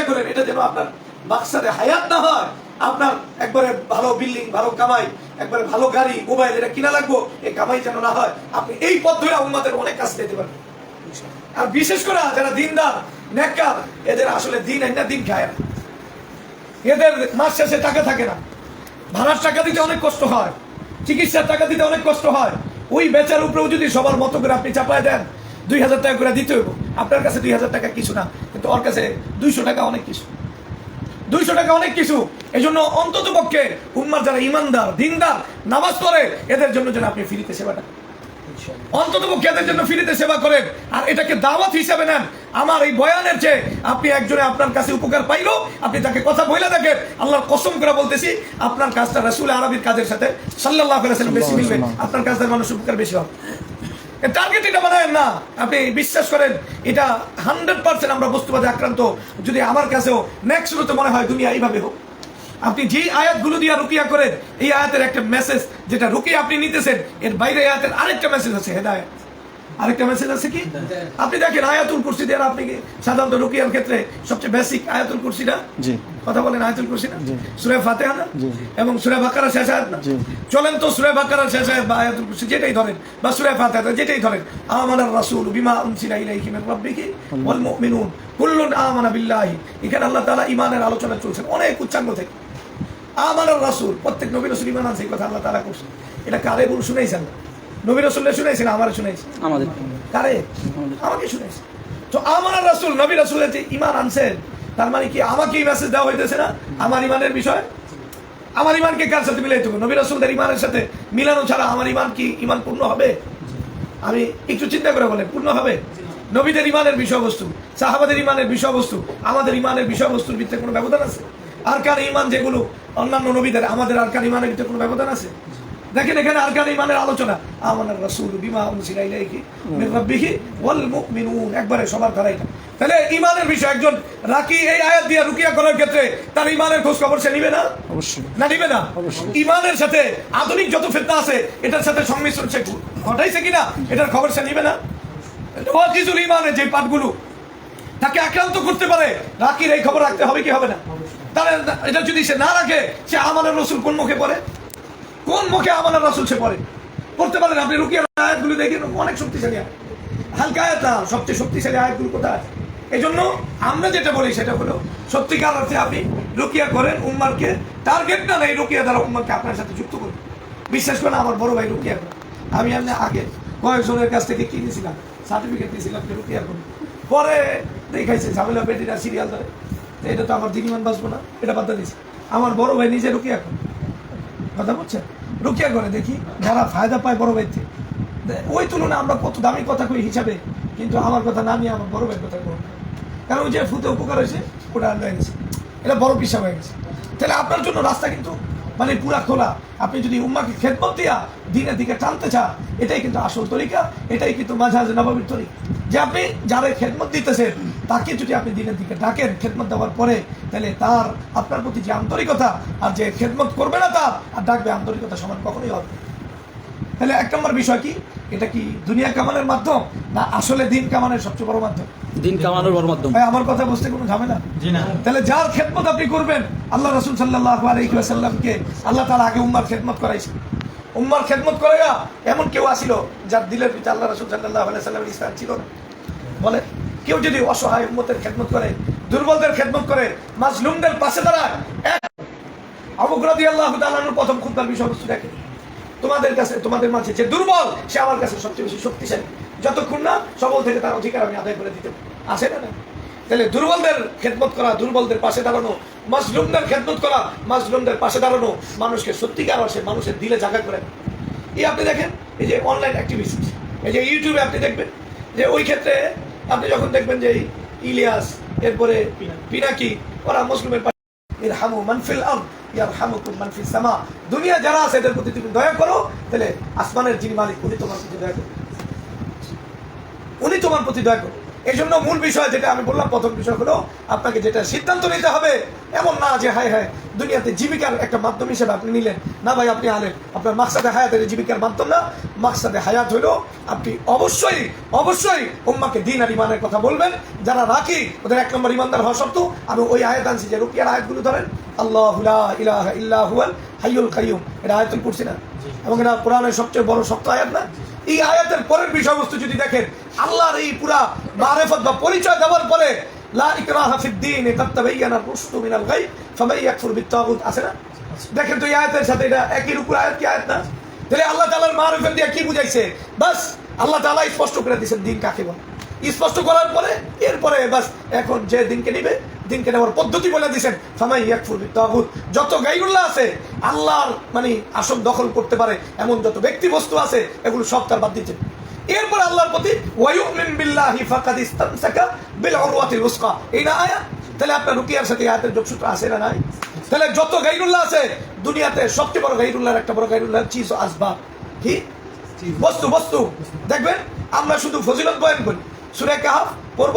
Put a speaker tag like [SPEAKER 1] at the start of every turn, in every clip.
[SPEAKER 1] চিন্তা করেন, এটা যেন আপনার বাক্সারে হায়াত না হয়, আপনার একবারে ভালো বিল্ডিং, ভালো কামাই, একবারে ভালো গাড়ি, মোবাইল এটা কিনা লাগবো এই কামাই যেন না হয়, আপনি এই পথ ধরে উন্মাদের অনেক কাজ দিতে পারবেন। আর বিশেষ করে যারা দিনদার, নেককার, এদের আসলে দিন না দিন খায় না। এদের মাস শেষে টাকা থাকে না। ভাড়ার টাকা দিতে অনেক কষ্ট হয়, চিকিৎসার টাকা দিতে অনেক কষ্ট হয়। ওই বেচার উপরেও যদি সবার মতো করে আপনি চাপায় দেন, দুই হাজার টাকা করে দিতে হইব। আপনার কাছে দুই হাজার টাকা কিছু না কিন্তু ওর কাছে দুইশো টাকা অনেক কিছু। দুইশো টাকা অনেক কিছু। এই জন্য অন্তত পক্ষে উম্মার যারা ইমানদার দিনদার নামাজ পড়ে এদের জন্য যেন আপনি ফ্রিতে সেবাটা অন্তত পক্ষে এদের জন্য ফ্রিতে সেবা করেন। আর এটাকে দাওয়াত হিসাবে নেন। আমার এই বয়ানের চেয়ে আপনি একজনে আপনার কাছে উপকার পাইলো আপনি তাকে কথা বলে দেখেন। আল্লাহর কসম করে বলতেছি আপনার কাজটা রাসুল আরবির কাজের সাথে সাল্লাহ বেশি মিলবে। আপনার কাজটার মানুষ উপকার বেশি হবে। টার্গেট এটা বানায় না। আপনি বিশ্বাস করেন, এটা হান্ড্রেড পার্সেন্ট আমরা বস্তুবাদে আক্রান্ত। যদি আমার কাছেও নেক্সট শুরুতে মনে হয় দুনিয়া এইভাবে হোক। আপনি যে আয়াতগুলো দিয়ে রুকিয়া করেন, এই আয়াতের একটা মেসেজ যেটা রুকিয়া আপনি নিতেছেন, এর বাইরে আয়াতের আরেকটা মেসেজ আছে, হেদায়ত। আরেকটা মেসেজ আছে কি? আপনি দেখেন আয়াতুল কুরসি দিয়ে আপনি কি সাধারণত রুকিয়ার ক্ষেত্রে সবচেয়ে বেসিক আয়াতুল কুরসিটা
[SPEAKER 2] জি।
[SPEAKER 1] কথা বলেন আয়াতুল কুরসি না। সূরা ফাতিহা না? এবং সূরা বাকারা শেষ আয়াত না? চলেন তো সূরা বাকারা শেষ আয়াত বা আয়াতুল কুরসি যেটাই ধরেন বা সূরা ফাতিহা যেটাই ধরেন আমানার রাসূল বিমা উনসিলা ইলাইহি মিন রাব্বিহি ওয়াল মুমিনুন। কুল্লুন আমানা বিল্লাহি। এখানে আল্লাহ তাআলা ঈমানের আলোচনা চলছে অনেক উচ্চাঙ্গ থেকে। আমানার রাসূল প্রত্যেক নবী রাসূল ঈমান আনছে এই কথা আল্লাহ তাআলা করছে এটা কারে বল শুনাইছেন না নবী রাসূলের শুনাইছেন আমারে শুনাইছে
[SPEAKER 2] আমাদের।
[SPEAKER 1] কারে? আমাকে শুনেছে। তো আমার রাসুল নবী রাসুলের যে ইমান আনছেন তার মানে কি মেসেজ দেওয়া হইতেছে না? আমার ইমানের বিষয়? আমার ইমানকে কার সাথে মিলাই দেবো নবী রাসুলদের ইমানের সাথে মিলানো ছাড়া আমার ইমান কি ইমান পূর্ণ হবে? আমি একটু চিন্তা করে বলেন পূর্ণ হবে? নবীদের ইমানের বিষয়বস্তু সাহাবাদের ইমানের বিষয়বস্তু আমাদের ইমানের বিষয়বস্তুর ভিতরে কোনো ব্যবধান আছে? আর কার ইমান যেগুলো অন্যান্য নবীদের আমাদের আর কার ইমানের ভিতরে কোনো ব্যবধান আছে? দেখেন এখানে আর কার ইমানের আলোচনা। আমাদের রাসূল বিমা উনসিলা ইলাইহি মিন রাব্বিহি ওয়াল মুমিনুন। একবারে সবার ধারা এটা। তাহলে ইমানের বিষয় একজন রাকি এই আয়াত দিয়ে রুকিয়া করার ক্ষেত্রে তার ইমানের খোঁজ খবর সে নিবে না?
[SPEAKER 2] অবশ্যই।
[SPEAKER 1] না নিবে না। ইমানের সাথে আধুনিক যত ফেতনা আছে এটার সাথে সংমিশ্রণ সে ঘটাইছে কিনা এটার খবর সে নিবে না? ওয়াজিজুল ইমানের যে পাঠগুলো তাকে আক্রান্ত করতে পারে রাকির এই খবর রাখতে হবে কি হবে না? তাহলে এটা যদি সে না রাখে সে আমাদের রসুল কোন মুখে পড়ে? কোন মুখে আমাদের রসুল সে পড়ে? পড়তে পারেন আপনি রুকিয়ার আয়াতগুলো দেখেন, অনেক শক্তিশালী হালকা আয়াত সবচেয়ে শক্তিশালী আয়াতগুলো কোথায় আছে? এই জন্য আমরা যেটা বলি সেটা হলো, সত্যিকার অর্থে আপনি রুকিয়া করেন উম্মারকে, টার্গেট না নেই রুকিয়া দ্বারা উম্মারকে আপনার সাথে যুক্ত করুন। বিশ্বাস করেন আমার বড় ভাই রুকিয়া করে। আমি এমনি আগে কয়েকজনের কাছ থেকে কিনেছিলাম সার্টিফিকেট দিয়েছিলাম যে রুকিয়া করুন। পরে দেখাইছে ঝামেলা বেটিরা সিরিয়াল ধরে। এটা তো আমার দিনিমান বাঁচবো না, এটা বাদ দিয়েছে। আমার বড় ভাই নিজে রুকিয়া করে। কথা বলছেন? রুকিয়া করে দেখি যারা ফায়দা পায় বড় ভাই থেকে। ওই তুলনায় আমরা কত দামি কথা কই হিসাবে, কিন্তু আমার কথা না নিয়ে আমার বড় ভাইয়ের কথা গ্রহণ কারণ ওই যে ফুতে উপকার হয়েছে, ওটা আর গেছে। এটা বড় পিসা হয়ে গেছে। তাহলে আপনার জন্য রাস্তা কিন্তু মানে পুরা খোলা। আপনি যদি উম্মাকে খেদমত দিয়া দিনের দিকে টানতে চান, এটাই কিন্তু আসল তরিকা, এটাই কিন্তু মাঝে মাঝাজ নবাবির তরিকা। যে আপনি যারা খেদমত দিতেছেন তাকে যদি আপনি দিনের দিকে ডাকেন খেদমত দেওয়ার পরে তাহলে তার আপনার প্রতি যে আন্তরিকতা আর যে খেদমত করবে না তার আর ডাকবে আন্তরিকতা সমান কখনোই হবে তাহলে এক নম্বর বিষয় কি? এটা কি দুনিয়া কামানের মাধ্যম না আসলে দিন কামানের সবচেয়ে বড় মাধ্যম?
[SPEAKER 2] দিন কামানোর বড় মাধ্যম।
[SPEAKER 1] ভাই আমার কথা বুঝতে কোনো ঝামেলা? তাহলে যার খেদমত আপনি করবেন আল্লাহ রসুল সাল্লাহ আলাইসাল্লামকে আল্লাহ তালা আগে উম্মার খেদমত করাইছে। উম্মার খেদমত করে এমন কেউ আসিল যার দিলের ভিতরে আল্লাহ রসুল সাল্লাহ আলাইসাল্লামের ইসলাম ছিল না। বলে কেউ যদি অসহায় উম্মতের খেদমত করে, দুর্বলদের খেদমত করে, মাজলুমদের পাশে দাঁড়ায়, এক আল্লাহ তালানুর প্রথম খুদ্ার বিষয়বস্তু দেখে। তোমাদের কাছে, তোমাদের মাঝে যে দুর্বল, সে আমার কাছে সবচেয়ে বেশি শক্তিশালী। যতক্ষণ না সবল থেকে তার অধিকার আমি আদায় করে দিতে আসে না তাহলে দুর্বলদের খেদমত করা, দুর্বলদের পাশে দাঁড়ানো, মাজলুমদের খেদমত করা, মাজলুমদের পাশে দাঁড়ানো, মানুষকে সত্যিকার অর্থে মানুষের দিলে জায়গা করে এই আপনি দেখেন, এই যে অনলাইন অ্যাক্টিভিস্ট এই যে ইউটিউবে আপনি দেখবেন যে ওই ক্ষেত্রে আপনি যখন দেখবেন যে ইলিয়াস, এরপরে পিনাকি, ওরা মুসলিমের ইরহামু মানফিল আরদ, ইয়ারহামুকুম মানফিল সামা। দুনিয়া যারা আছে এদের প্রতি তুমি দয়া করো, তাহলে আসমানের যিনি মালিক, উনি তোমার প্রতি দয়া করো উনি তোমার প্রতি দয়া করো এই জন্য মূল বিষয় যেটা আমি বললাম প্রথম বিষয় হলো আপনাকে যেটা সিদ্ধান্ত নিতে হবে এমন না যে হায় হায় দুনিয়াতে জীবিকার একটা মাধ্যম হিসেবে আপনি নিলেন। না ভাই আপনি আলেন। আপনার মাকসাদে হায়াতের জীবিকার মাধ্যম না। মাকসাদে হায়াত হলো আপনি অবশ্যই অবশ্যই উম্মাকে দিন আর ইমানের কথা বলবেন। যারা রাখি ওদের এক নম্বর ইমানদার হওয়া সত্ত্বেও আমি ওই আয়াত আনছি যে রুকিয়ার আয়াতগুলো ধরেন আল্লাহ ইলাহা ইল্লাহ হুয়াল হাইয়ুল কাইয়ুম। এটা আয়াতুল করছি না? এবং এটা কোরআনের সবচেয়ে বড় শক্ত আয়াত না? এই আয়াতের পরের বিষয়বস্তু যদি দেখেন আল্লাহর এই পুরা মারেফত বা পরিচয় দেওয়ার পরে, লা ইকরাহা ফিদ দ্বীন কাদ রুশদু ফামান ইয়াকফুর আছে না? দেখেন তো আয়াতের সাথে এটা একই আয়াত কি আয়াত না? তাহলে আল্লাহ তাআলার দিয়ে কি বুঝাইছে? বাস, আল্লাহ তাআলা স্পষ্ট করে দিয়েছেন দিন কাকে বলে। স্পষ্ট করার পরে, এরপরে বাস, এখন যে দিনকে নিবে, দিনকে নেওয়ার পদ্ধতি বলে দিয়েছেন ফামাই ইয়াকফুর বিত-তাগুত। যত গাইরুল্লাহ আছে, আল্লাহর মানে আসন দখল করতে পারে, এমন যত ব্যক্তি বস্তু আছে, এগুলো সব তার বাদ দিচ্ছেন এরপর আল্লাহর প্রতি ওয়ায়ুমিন বিল্লাহি ফাকাদ ইস্তামসাকা বিল উরওয়াতিল উসকা। এই না আয়া তাহলে আপনার রুকিয়ার সাথে আয়াতের যোগসূত্র আছে না নাই? তাহলে যত গাইরুল্লাহ আছে দুনিয়াতে সবচেয়ে বড় গাইরুল্লাহর একটা বড় গাইরুল্লাহ চিজ আসবাব। কি? বস্তু বস্তু। দেখবেন আমরা শুধু ফজিলত বয়ান করি। সুরে কাহাফ পড়ব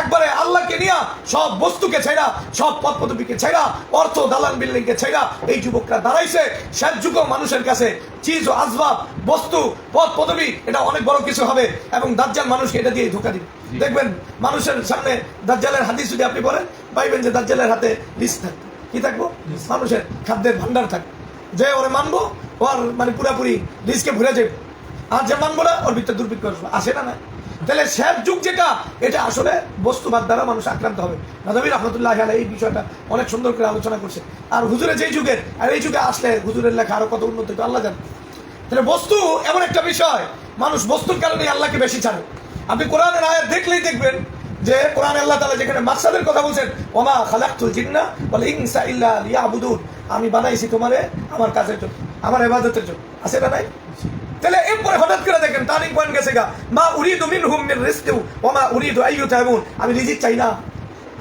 [SPEAKER 1] একবারে আল্লাহকে নিয়ে সব বস্তুকে ছেড়া সব পথ পদবীকে ছেড়া অর্থ দালান বিল্ডিং কে ছেড়া এই যুবকরা দাঁড়াইছে। শেষ যুগ মানুষের কাছে চিজ ও আসবাব বস্তু পথ পদবী এটা অনেক বড় কিছু হবে এবং দাজ্জাল মানুষকে এটা দিয়ে ধোকা দিবে। দেখবেন মানুষের সামনে দাজ্জালের হাদিস যদি আপনি বলেন পাইবেন যে দাজ্জালের হাতে লিস্ট থাকবে। কি থাকব? মানুষের খাদ্যের ভান্ডার থাকবে। যে ওরে মানবো ওর মানে পুরাপুরি লিস্টকে ভরে যাবে। আর যে মানবো না ওর ভিতরে দুর্ভিক্ষ আসবে। আসে না না? তাহলে শেষ যুগ যেটা, এটা আসলে বস্তুবাদ দ্বারা মানুষ আক্রান্ত হবে। নদী রহমতুল্লাহ আলাই এই বিষয়টা অনেক সুন্দর করে আলোচনা করছে। আর হুজুরে যেই যুগের আর এই যুগে আসলে হুজুরের লেখা আরও কত উন্নত আল্লাহ জানে। তাহলে বস্তু এমন একটা বিষয়, মানুষ বস্তুর কারণে আল্লাহকে বেশি ছাড়ে। আপনি কোরআনের আয়াত দেখলেই দেখবেন যে কোরআন আল্লাহ তালা যেখানে মাকসাদের কথা বলছেন, ওমা খালাকতুল জিন্না বলে ইনসা ইল্লা লিয়াবুদুন। আমি বানাইছি তোমারে আমার কাজের জন্য, আমার ইবাদতের জন্য। আছে না নাই? তাহলে এরপরে হঠাৎ করে দেখেন টার্নিং পয়েন্ট গেছে গা। মা উরিদু মিনহুম মিন রিজকিউ ওয়া মা উরিদু আইয়ুতামুন আমি রিজিক চাই না।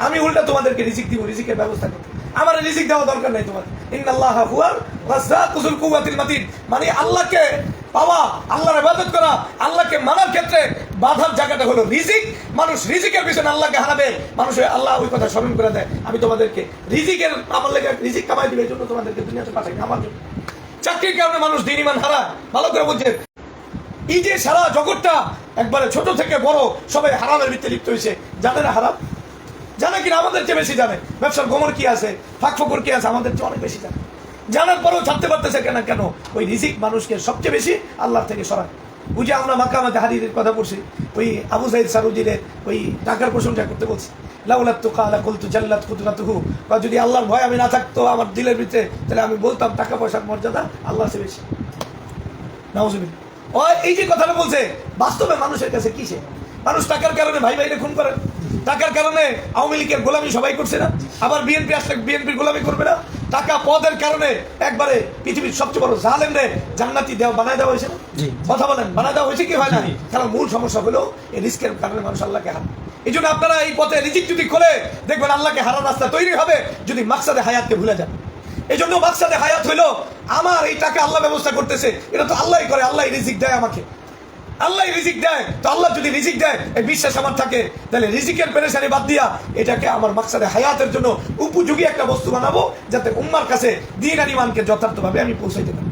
[SPEAKER 1] আমি উল্টা তোমাদেরকে রিজিক দিব, রিজিকের ব্যবস্থা করতে। আমার রিজিক দেওয়া দরকার নাই তোমার। ইন্নাল্লাহ হুয়াল রাজ্জাকুল কুওয়াতিল মাতিন মানে আল্লাহকে পাওয়া, আল্লাহর ইবাদত করা, আল্লাহকে মানার ক্ষেত্রে বাধার জায়গাটা হলো রিজিক। মানুষ রিজিকের পিছনে আল্লাহকে হারাবে। মানুষ আল্লাহ ওই কথা স্মরণ করে দেয়। আমি তোমাদেরকে রিজিকের আমার লেগে রিজিক কামাই দিবে, এই জন্য তোমাদেরকে দুনিয়াতে পাঠাই আমার জন্য। চাকরির কারণে মানুষ দিন ইমান হারায়। ভালো করে বুঝছেন? এই যে সারা জগৎটা একবারে ছোট থেকে বড়, সবাই হারামের ভিত্তি লিপ্ত হয়েছে। জানে না হারাম? জানে কিনা? আমাদের চেয়ে বেশি জানে। ব্যবসার গোমর কি আছে? ফাঁক ফকর কি আছে? আমাদের চেয়ে অনেক বেশি জানে। জানার পরেও ছাড়তে পারতেছে কেন কেন? ওই রিজিক মানুষকে সবচেয়ে বেশি আল্লাহর থেকে সরায়। বুঝে আমরা মাকামাতে হাদিদের কথা বলছি ওই আবু সাইদ সারুজিরে ওই টাকার প্রশংসা করতে বলছি। লাউলাত তো কালা কুলতু জাল্লাত কুদরাতুহু। বা যদি আল্লাহর ভয় আমি না থাকতো আমার দিলের ভিতরে তাহলে আমি বলতাম টাকা পয়সার মর্যাদা আল্লাহ সে বেশি। ও এই যে কথাটা বলছে বাস্তবে মানুষের কাছে কিসে মানুষ টাকার কারণে ভাই ভাইরে খুন করে। টাকার কারণে আওয়ামী লীগের গোলামি সবাই করছে না। আবার বিএনপি আসলে বিএনপির গোলামি করবে না। টাকা পদের কারণে একবারে পৃথিবীর সবচেয়ে বড় জালেম রে জান্নাতি দেওয়া বানায় দেওয়া হয়েছে না? কথা বলেন বানায় দেওয়া হয়েছে কি হয় না? কারণ মূল সমস্যা হলো এই রিস্কের কারণে মানুষ আল্লাহকে হারান এই জন্য আপনারা এই পথে রিজিক যদি করে দেখবেন আল্লাহকে হারার রাস্তা তৈরি হবে, যদি মাকসাদে হায়াতকে ভুলে যান। এই জন্য মাকসাদে হায়াত হইল আমার এই টাকা আল্লাহ ব্যবস্থা করতেছে, এটা তো আল্লাহ করে আল্লাহ রিজিক দেয় আমাকে। আল্লাহ রিজিক দেয়, তো আল্লাহ যদি রিজিক দেয়, এই বিশ্বাস আমার থাকে, তাহলে রিজিকের পেরেশানি বাদ দিয়া এটাকে আমার মাকসাদে হায়াতের জন্য উপযোগী একটা বস্তু বানাবো, যাতে উম্মার কাছে দিন আর ইমানকে যথার্থভাবে আমি পৌঁছাইতে পারি।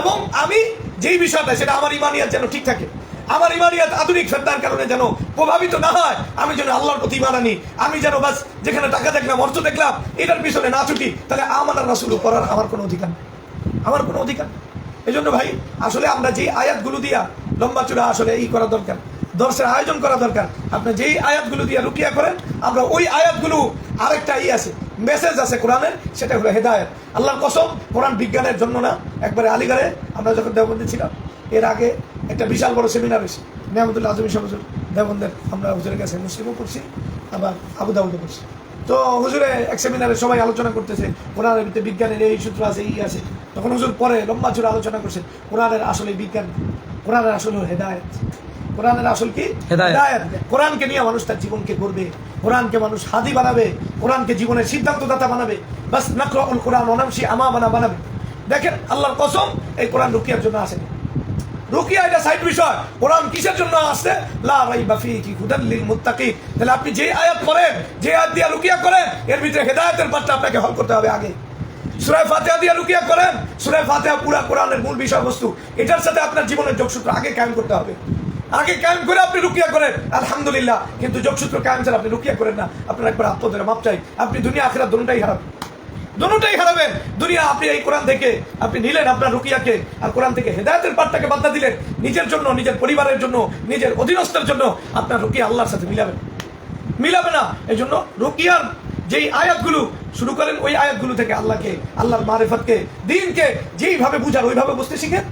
[SPEAKER 1] এবং আমি যেই বিষয়টা, সেটা আমার ইমানিয়াত যেন ঠিক থাকে আমার ইমানিয়াত আধুনিক ফেরদার কারণে যেন প্রভাবিত না হয়, আমি যেন আল্লাহর প্রতি ইমান আনি। আমি যেন বাস যেখানে টাকা দেখলাম, অর্থ দেখলাম, এটার পিছনে না ছুটি, তাহলে আমার রাসুল করার আমার কোনো অধিকার নেই। আমার কোনো অধিকার। এই জন্য ভাই, আসলে আমরা যেই আয়াতগুলো দিয়া লম্বা চূড়া আসলে এই করা দরকার, দর্শের আয়োজন করা দরকার, আপনি যেই আয়াতগুলো দিয়া রুকিয়া করেন, আমরা ওই আয়াতগুলো আরেকটা ই আছে মেসেজ আছে কোরআনের, সেটা হলো হেদায়ত। আল্লাহর কসম, কোরআন বিজ্ঞানের জন্য না, একবারে আলিগড়ে আমরা যখন দেওবন্দে ছিলাম, এর আগে একটা বিশাল বড় সেমিনার হয়েছে। নিয়ামতুল্লাহ আজমি সাহুজুর দেওবন্দের আমরা হুজুরের কাছে মুসলিমও করছি আবার আবু দাউদও করছি তো হুজুরে এক সেমিনারে সবাই আলোচনা করতেছে কোরআনের ভিতরে বিজ্ঞানের এই সূত্র আছে এই আছে। তখন হুজুর পরে লম্বা চূড়া আলোচনা করছেন কোরআনের আসলে বিজ্ঞান কোরআনের আসলে হেদায়ত। কোরআনের আসল কি?
[SPEAKER 2] হেদায়েত।
[SPEAKER 1] কোরআনকে নিয়ে মানুষ তার জীবনকে করবে কোরআনকে মানুষ হাদি বানাবে কোরআনকে জীবনের সিদ্ধান্তদাতা বানাবে। বাস নাকরাউল কোরআন অনামসি আমা বানা বানাবে। দেখেন আল্লাহর কসম এই কোরআন রুকিয়ার জন্য আসেনি। রুকিয়া এটা সাইড বিষয়। কোরআন কিসের জন্য আসছে? লা রাইবা মুত্তাকিন। তাহলে আপনি যে আয়াত যে আয়াত রুকিয়া করেন, এর ভিতরে হেদায়েতের পাঠটা আপনাকে হল করতে হবে আগে। সুরায় ফাতিহা দিয়ে রুকিয়া করেন সুরায় ফাতিহা পুরা কোরআনের মূল বিষয়বস্তু। এটার সাথে আপনার জীবনের যোগসূত্র আগে কায়েম করতে হবে। আগে কায়েম করে আপনি রুকিয়া করেন, আলহামদুলিল্লাহ। কিন্তু যোগসূত্র কায়েম ছাড়া আপনি রুকিয়া করেন না। আপনার একবার আত্মদের মাপ চাই। আপনি দুনিয়া আখেরা দুটাই হারাবেন দুটাই হারাবেন। দুনিয়া, আপনি এই কোরআন থেকে আপনি নিলেন আপনার রুকিয়াকে, আর কোরআন থেকে হেদায়তের পাঠটাকে বাদ দিলেন। নিজের জন্য, নিজের পরিবারের জন্য, নিজের অধীনস্থের জন্য আপনার রুকিয়া আল্লাহর সাথে মিলাবেন। মিলাবে না। এই জন্য রুকিয়ার যেই আয়াতগুলো শুরু করেন, ওই আয়াতগুলো থেকে আল্লাহকে, আল্লাহর মারেফতকে, দিনকে যেইভাবে বুঝার, ওইভাবে বুঝতে শিখেন।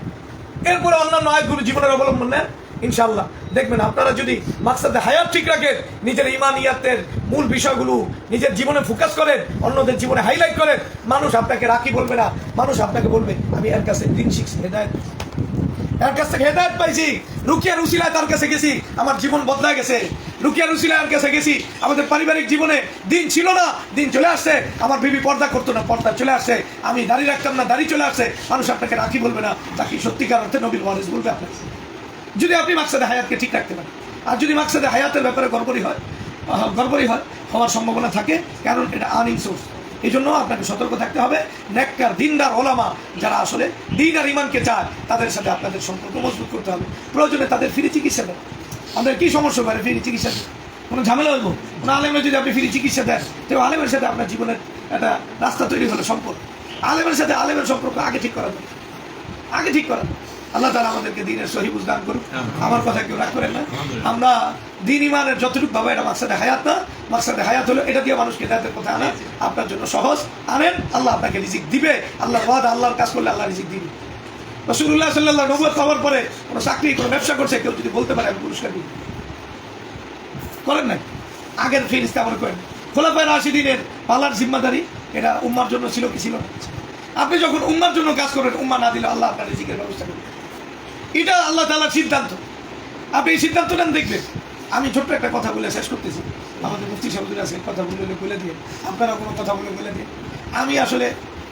[SPEAKER 1] এরপরে অন্যান্য আয়াতগুলো জীবনের অবলম্বন নেন। ইনশাআল্লাহ। দেখবেন আপনারা যদি মাকসাদে হায়াত ঠিক রাখেন, নিজের ইমানিয়াতের মূল বিষয়গুলো নিজের জীবনে ফোকাস করেন, অন্যদের জীবনে হাইলাইট করেন, মানুষ আপনাকে রাখি বলবে না, মানুষ আপনাকে বলবে, আমি এর কাছে দিন শিখছি হেদায়ত এর কাছ থেকে হেদায়ত পাইছি। রুকিয়া রুসিলায় তার কাছে গেছি, আমার জীবন বদলায় গেছে। রুকিয়া রুসিলার কাছে গেছি, আমাদের পারিবারিক জীবনে দিন ছিল না, দিন চলে আসছে, আমার বিবি পর্দা করতো না, পর্দা চলে আসছে, আমি দাঁড়িয়ে রাখতাম না দাঁড়িয়ে চলে আসছে, মানুষ আপনাকে রাখি বলবে না তাকে সত্যিকার অর্থে নবীর ওয়ারিস বলবে আপনাকে। যদি আপনি মাকসাদে হায়াতকে ঠিক রাখতে পারেন। আর যদি মাকসাদে হায়াতের ব্যাপারে গড়বড়ি হয় গড়বড়ি হয়, হওয়ার সম্ভাবনা থাকে, কারণ এটা আর্নিং সোর্স এই জন্য আপনাকে সতর্ক থাকতে হবে। নেককার, দিনদার ওলামা যারা আসলে দিন আর ইমানকে চায়, তাদের সাথে আপনাদের সম্পর্ক মজবুত করতে হবে। প্রয়োজনে তাদের ফ্রি চিকিৎসা দেন। আমাদের কী সমস্যা করে ফ্রি চিকিৎসা? কোনো ঝামেলা হইব? কোনো আলেমের যদি আপনি ফ্রি চিকিৎসা দেন, তো আলেমের সাথে আপনার জীবনের একটা রাস্তা তৈরি হলো সম্পর্ক। আলেমের সাথে আলেমের সম্পর্ক আগে ঠিক করা আগে ঠিক করেন আল্লাহ তালা আমাদেরকে দিনের সহি দান করুক। আমার কথা কেউ রাগ করেন না। আমরা দিন ইমানের যতটুকু ভাবে এটা মাকসাদে হায়াত না। মাকসাদে হায়াত হলো এটা দিয়ে মানুষকে তাদের কথা আনা। আপনার জন্য সহজ। আনেন আল্লাহ আপনাকে রিজিক দিবে। আল্লাহ ওয়াদা আল্লাহর কাজ করলে আল্লাহ রিজিক দিবে। রসুল্লাহ সাল্লাহ নবুয় পাওয়ার পরে কোনো চাকরি কোনো ব্যবসা করছে কেউ যদি বলতে পারে আমি পুরস্কার দিই। করেন নাই? আগের ফিরিস্তে আমার করেন। খোলাফায় রাশিদিনের পালার জিম্মাদারি এটা উম্মার জন্য ছিল কি ছিল আপনি যখন উম্মার জন্য কাজ করেন উম্মা না দিলে আল্লাহ আপনার রিজিকের ব্যবস্থা করবেন এটা আল্লাহ তালার সিদ্ধান্ত। আপনি এই সিদ্ধান্ত নেন, দেখবেন। আমি ছোট্ট একটা কথা বলে শেষ করতেছি। আমাদের মুফতি সাহেবদের আছে, কথা বলে বলে দিয়ে। আপনারা কোনো কথা বলে বলে দিয়ে। আমি আসলে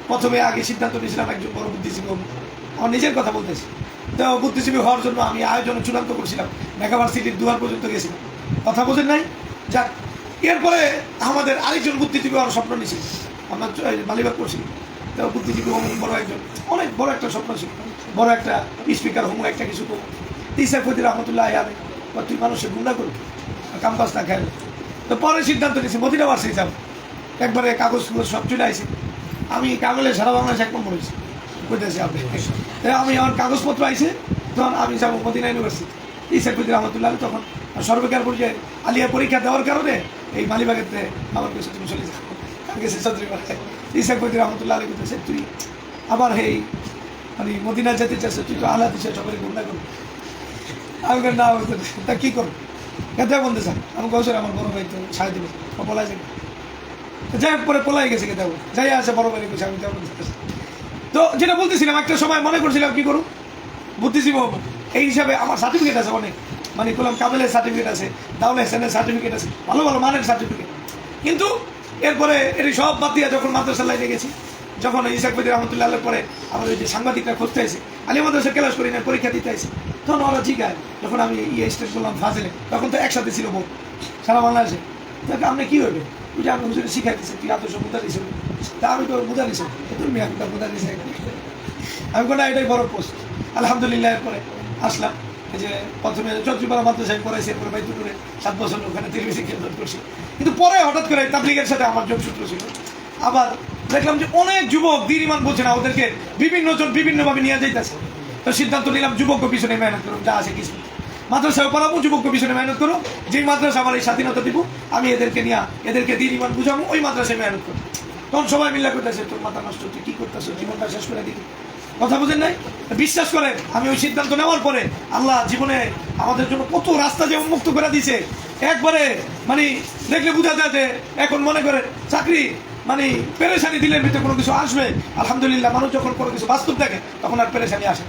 [SPEAKER 1] প্রথমে আগে সিদ্ধান্ত নিয়েছিলাম, একজন বড় বুদ্ধিজীবী আমার নিজের কথা বলতেছি। তো বুদ্ধিজীবী হওয়ার জন্য আমি আয়োজন চূড়ান্ত করছিলাম। ঢাকা ভার্সিটির দুয়ার পর্যন্ত গেছিলাম কথা বোঝেন নাই? যাক, এরপরে আমাদের আরেকজন বুদ্ধিজীবী হওয়ার স্বপ্ন নিয়েছিল আমরা মালিবাগ করছিলাম তো বুদ্ধিজীবী হব বড় একজন, অনেক বড় একটা স্বপ্ন ছিল। বড় একটা স্পিকার হব, একটা কিছু করব। ইসাফ ফদি রহমতুল্লাহ আলে বা তুই মানুষের গুন্ডা করবি কাম্পাস না খাইলে তো পরে সিদ্ধান্ত নিয়েছি, মদিনা ভার্সিটি যাব। একবারে কাগজ ফুগজ সব চলে আসি আমি কাগজে সারা বাংলাদেশ এক নম্বর হয়েছি। কইতেছি আপনি। আমি আমার কাগজপত্র আইছে, তখন আমি যাব মদিনা ইউনিভার্সিটি। ইসাফ ফদি রহমতুল্লাহ তখন সর্বকার পর্যায়ে আলিয়া পরীক্ষা দেওয়ার কারণে এই মালিবাগেতে আমার কাছে তুমি চলে যাব গেছি চৌধুরী ইসাফ ফদি রহমতুল্লাহ আলী কইতেছে তুই আবার হেই মানে মদিনা যেতে চাচ্ছে তুই তো আল্লাহ দিচ্ছে সবাই গুন্ডা করবি। আমি না তা কী করব? কেতে বলতে চান আমি কৌশল আমার বড় ভাই তো সাহায্য দেবে পলাই যাবে। যাই হোক, পরে পলাই গেছে কেতে যাই আছে বড় ভাই আমি তো যেটা বলতেছিলাম একটা সময় মনে করছিলাম কী করুন বুদ্ধিজীবী হব। এই হিসাবে আমার সার্টিফিকেট আছে অনেক। মানে কোলাম কাবেলের সার্টিফিকেট আছে দাউল হাসানের সার্টিফিকেট আছে ভালো ভালো মানের সার্টিফিকেট কিন্তু এরপরে এটি সব বাদ দিয়ে যখন মাদ্রাসা লাইনে গেছি যখন ইসাক ফিদি রহমতুল্লাহ পরে আমাদের ওই যে সাংবাদিকরা খুঁজতে এসে, আলী মাদ্রাসা ক্লাস করি না, পরীক্ষা দিতে এসে তখন ওরা জিগায়, যখন আমি ইয়ে স্টেট করলাম ফাজেলে, তখন তো একসাথে ছিল বোধ সারা বাংলাদেশে। তাকে আপনি কী হবে তুই যে আমি হুজুরে শিখাইতেছি, তুই আদর্শ মুদা দিয়েছিল। তা আমি তো মুদা দিয়েছি তুমি আমি তো মুদা দিয়েছি। আমি কোনো এটাই বড় পোস্ট। আলহামদুলিল্লাহ, এরপরে আসলাম। যে প্রথমে চৌত্রিপাড়া মাদ্রাসায় পড়াইছি, এরপরে বাইতুপুরে সাত বছর ওখানে টেলিভিশন কেন্দ্র করছি। কিন্তু পরে হঠাৎ করে তাবলিগের সাথে আমার যোগসূত্র ছিল। আবার দেখলাম যে অনেক যুবক দিন ইমান বলছে না, ওদেরকে বিভিন্ন জন বিভিন্নভাবে নিয়ে যাইতেছে। তো সিদ্ধান্ত নিলাম যুবক পিছনে মেহনত করুন যা আছে কিছু। মাদ্রাসায় পড়াবো যুবক পিছনে মেহনত করো যেই মাদ্রাসা আমার এই স্বাধীনতা দিব, আমি এদেরকে নিয়ে, এদেরকে দিন ইমান বুঝাবো, ওই মাদ্রাসায় মেহনত করব তখন সবাই মিল্লা করতেছে তোর মাথা নষ্ট, তুই কি করতেছো জীবনটা শেষ করে দিবি। কথা বুঝেন নাই? বিশ্বাস করেন, আমি ওই সিদ্ধান্ত নেওয়ার পরে আল্লাহ জীবনে আমাদের জন্য কত রাস্তা যে উন্মুক্ত করে দিয়েছে। একবারে মানে দেখলে বোঝা যায় যে এখন মনে করে চাকরি মানে পেরেশানি দিলের ভিতরে কোনো কিছু আসবে? আলহামদুলিল্লাহ, মানুষ যখন কোনো কিছু বাস্তব দেখে, তখন আর পেরেশানি আসে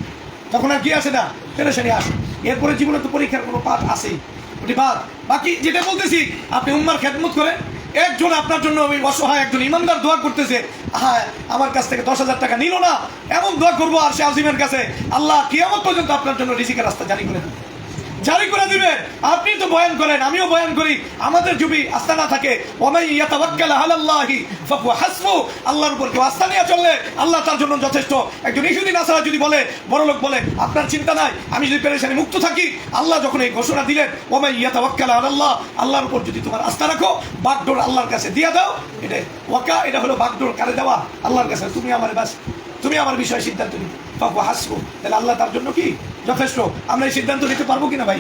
[SPEAKER 1] তখন আর কি আসে না, পেরেশানি আসে। এরপরে জীবনে তো পরীক্ষার কোনো পাঠ আসেই ওটি বাদ বাকি যেটা বলতেছি, আপনি উম্মার খেদমত করেন। একজন আপনার জন্য ওই অসহায় একজন ইমানদার দোয়া করতেছে হ্যাঁ আমার কাছ থেকে দশ হাজার টাকা নিল না। এমন দোয়া করব আর সে আজিমের কাছে। আল্লাহ কিয়ামত পর্যন্ত আপনার জন্য রিজিকের রাস্তা জারি করে দেবে। জারি করে দিবে। আপনি তো বয়ান করেন, আমিও বয়ান করি। আমাদের যদি আস্থা না থাকে ওমাই ইয়াতাওয়াক্কাল আলাল্লাহি ফাহুয়া হাসবু। আল্লাহর উপর কেউ আস্থা নিয়ে চললে আল্লাহ তার জন্য যথেষ্ট। একজন ইহুদিন আসারা যদি বলে, বড় লোক বলে, আপনার চিন্তা নাই, আমি যদি পেরেশানি মুক্ত থাকি, আল্লাহ যখন এই ঘোষণা দিলেন ওমাই ইয়াতাওয়াক্কাল আলাল্লাহ, আল্লাহর উপর যদি তোমার আস্থা রাখো, বাগডোর আল্লাহর কাছে দিয়ে দাও, এটা ওয়াকা, এটা হলো বাগডোর কারে দেওয়া, আল্লাহর কাছে। তুমি আমার বাস, তুমি আমার বিষয়ে সিদ্ধান্ত নিবে বাবু হাসবো। তাহলে আল্লাহ তার জন্য কি? যথেষ্ট। আমরা এই সিদ্ধান্ত নিতে পারব কিনা ভাই?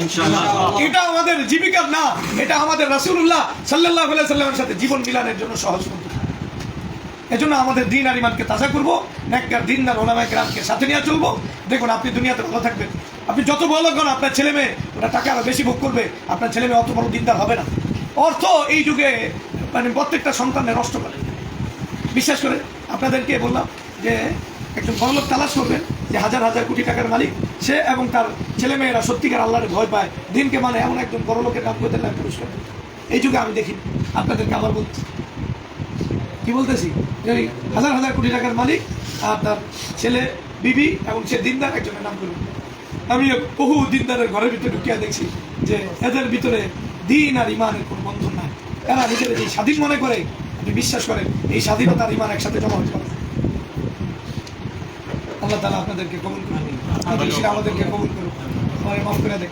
[SPEAKER 1] এটা আমাদের জীবিকার না। এটা আমাদের রাসূলুল্লাহ সাল্লাল্লাহু আলাইহি সাল্লামের সাথে জীবন মিলানের জন্য সহজ পদ্ধতি এজন্য আমাদের দিন আর ইমানকে তাজা করব নেককার দিন আর ওলামায়ে কেরামকে সাথে নিয়ে চলবো। দেখুন আপনি দুনিয়াতে ভালো থাকবেন। আপনি যত বড় লোক আপনার ছেলে মেয়ে ওরা টাকা আরও বেশি ভোগ করবে। আপনার ছেলে মেয়ে অত বড় দিনদার হবে না। অর্থ এই যুগে মানে প্রত্যেকটা সন্তানের নষ্ট করে। বিশ্বাস করে আপনাদেরকে বললাম যে একজন বড়লোক তালাশ করবেন যে হাজার হাজার কোটি টাকার মালিক সে এবং তার ছেলেমেয়েরা সত্যিকার আল্লাহরে ভয় পায়, দিনকে মানে এমন একজন বড় লোকের কাম করতে লাগে পুরস্কার। এই যুগে আমি দেখি, আপনাদেরকে আবার বলছি। কি বলতেছি? হাজার হাজার কোটি টাকার মালিক আর তার ছেলে, বিবি এবং সে দিনদার একজনের নাম করুন আমি বহু দিনদারের ঘরের ভিতরে ঢুকিয়া দেখছি যে এদের ভিতরে দিন আর ইমানের কোনো বন্ধন নাই। এরা নিজেদের যে স্বাধীন মনে করে, আপনি বিশ্বাস করেন, এই স্বাধীনতার ইমান একসাথে জমা হতে পারে। আল্লাহ তালা আপনাদেরকে কবুল করুন আমাদেরকে কবুল করুন আমাদের মাফ করে দেখ